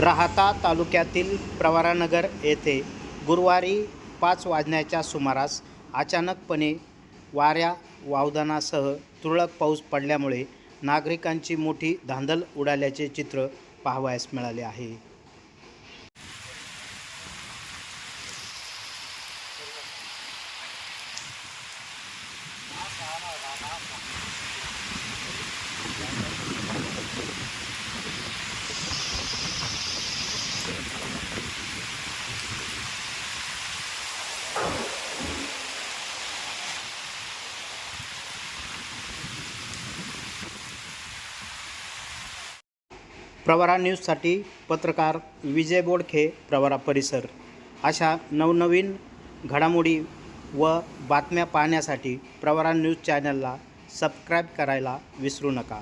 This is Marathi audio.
राहता तालुक्यातील प्रवरानगर येथे गुरुवारी पाच वाजण्याच्या सुमारास अचानकपणे वाऱ्या वावदानासह तुरळक पाऊस पडल्यामुळे नागरिकांची मोठी धांदल उडाल्याचे चित्र पाहावयास मिळाले आहे. प्रवरा न्यूजसाठी पत्रकार विजय बोडखे प्रवरा परिसर. अशा नवनवीन घडामोडी व बातम्या पाहण्यासाठी प्रवरा न्यूज चॅनलला सबस्क्राईब करायला विसरू नका.